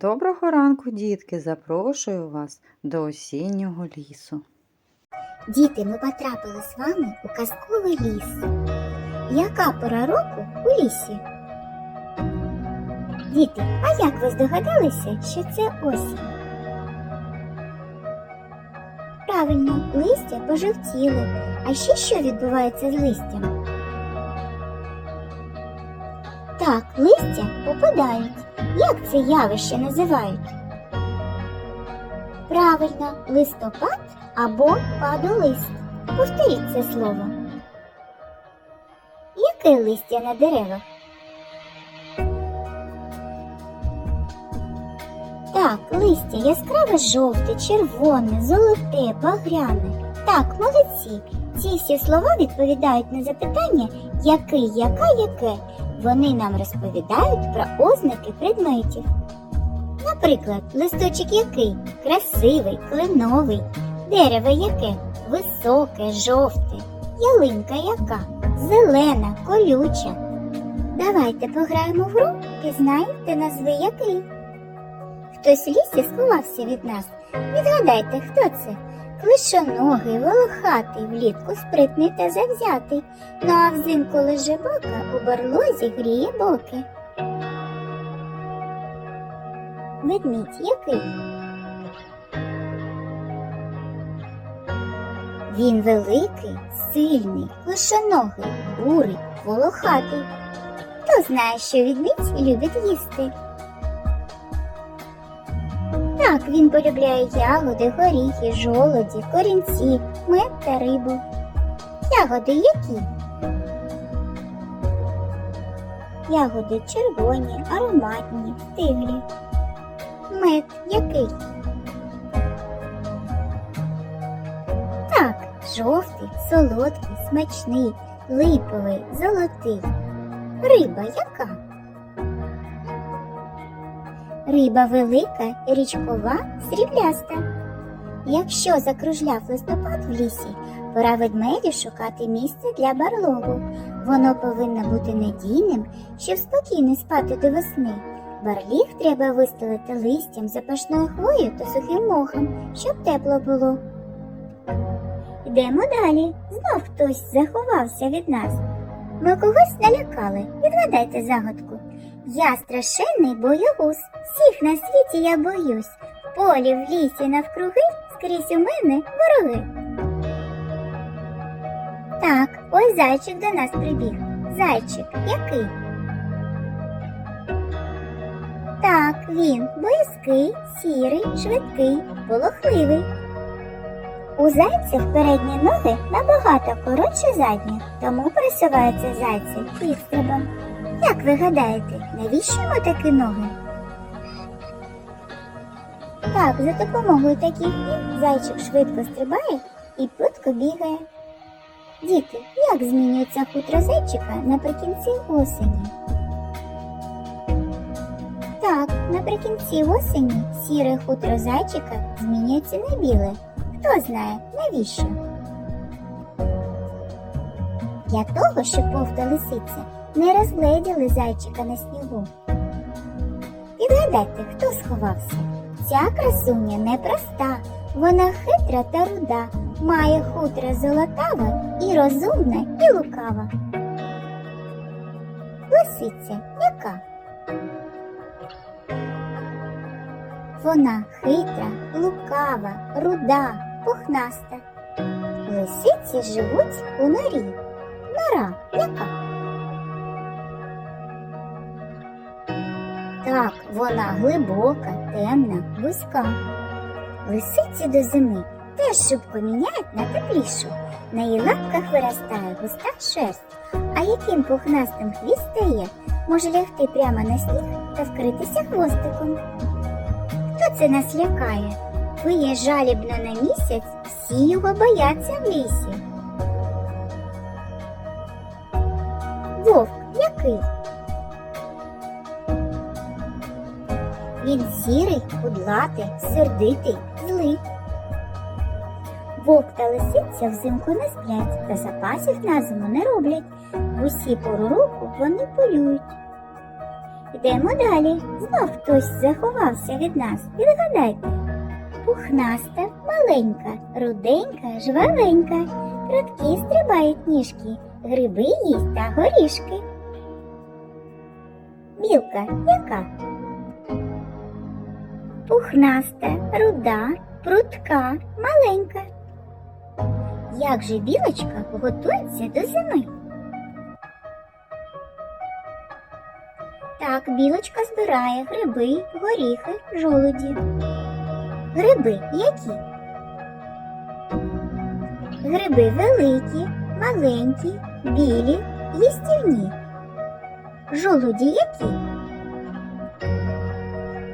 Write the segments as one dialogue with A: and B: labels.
A: Доброго ранку, дітки! Запрошую вас до осіннього лісу.
B: Діти, ми потрапили з вами у казковий ліс. Яка пора року у лісі? Діти, а як ви здогадалися, що це осінь? Правильно, листя пожовтіли. А ще що відбувається з листям? Так, листя опадають. Як це явище називають? Правильно, листопад або падолист. Повторіть це слово. Яке листя на деревах? Так, листя яскраве жовте, червоне, золоте, багряне. Так, молодці. Ці всі слова відповідають на запитання який, яка, яке. Вони нам розповідають про ознаки предметів. Наприклад, листочок який? Красивий, кленовий, Дерево яке? Високе, жовте, ялинка яка? Зелена, колюча. Давайте пограємо в гру, пізнаєте назви який. Хтось в лісі сховався від нас. Відгадайте, хто це? Клишоногий, волохатий, влітку спритний та завзятий. Ну а взимку лежебока у барлозі гріє боки. Ведмідь який? Він великий, сильний, лишоногий, бурий, волохатий. Хто знає, що відмідь любить їсти? Так, він полюбляє ягоди, горіхи, жолоді, корінці, мед та рибу. Ягоди які? Ягоди червоні, ароматні, стиглі. Мед який? Так, жовтий, солодкий, смачний, липовий, золотий. Риба яка? Риба велика, річкова, срібляста. Якщо закружляв листопад в лісі, пора ведмеді шукати місце для барлогу. Воно повинно бути надійним, щоб спокійно спати до весни. Барліг треба вистелити листям, запашною хвоєю та сухим мохом, щоб тепло було. Йдемо далі. Знов хтось заховався від нас. Ми когось налякали. Відгадайте загадку. Я страшенний боягуз. Всіх на світі я боюсь. Полі, в лісі навкруги скрізь у мене вороги. Так, ось зайчик до нас прибіг. Зайчик який? Так, він боязкий, сірий, швидкий, полохливий. У зайців передні ноги набагато коротше задніх, тому пересуваються зайці підстрибом. Як ви гадаєте, навіщо йому такі ноги? Так, за допомогою таких ніг зайчик швидко стрибає і прудко бігає. Діти, як змінюється хутро зайчика наприкінці осені? Так, наприкінці осені сіре хутро зайчика змінюється на біле. Хто знає, навіщо? Для того, щоб вовк та лисиця не розгледіли зайчика на снігу. Відгадайте, хто сховався? Ця красуня непроста, вона хитра та руда, має хутро золотаве і розумна, і лукава. Лисиця яка? Вона хитра, лукава, руда, пухнаста. Лисиці живуть у норі. Нора яка? Так, вона глибока, темна, вузька. Лисиці до зими теж шибко міняють на теплішу. На її лапках виростає густа шерсть, а яким пухнастим хвіст стає, може лягти прямо на сніг та вкритися хвостиком. Хто це нас лякає? Виє жалібно на місяць, всі його бояться в лісі. Вовк який? Він сірий, кудлатий, сердитий, злий. Вовк та лисиця взимку не сплять та запасів на зиму не роблять. В усі пору року вони полюють. Йдемо далі. Знов хтось заховався від нас. Відгадайте. Пухнаста, маленька, руденька, жвавенька. Прудкі стрибають ніжки, гриби їсть та горішки. Білка яка? Пухнаста, руда, прудка, маленька. Як же білочка готується до зими? Так, білочка збирає гриби, горіхи, жолуді. Гриби які? Гриби великі, маленькі, білі, їстівні. Жолуді які?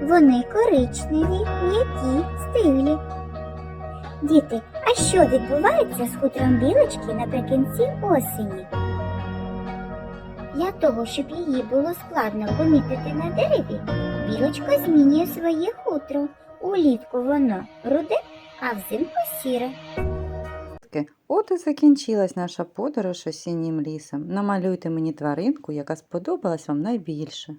B: Вони коричневі, м'які, стиглі. Діти, а що відбувається з хутром білочки наприкінці осені? Для того, щоб її було складно помітити на дереві, білочка змінює своє хутро. Улітку воно руде, а взимку сіре.
A: От і закінчилась наша подорож осіннім лісом. Намалюйте мені тваринку, яка сподобалась вам найбільше.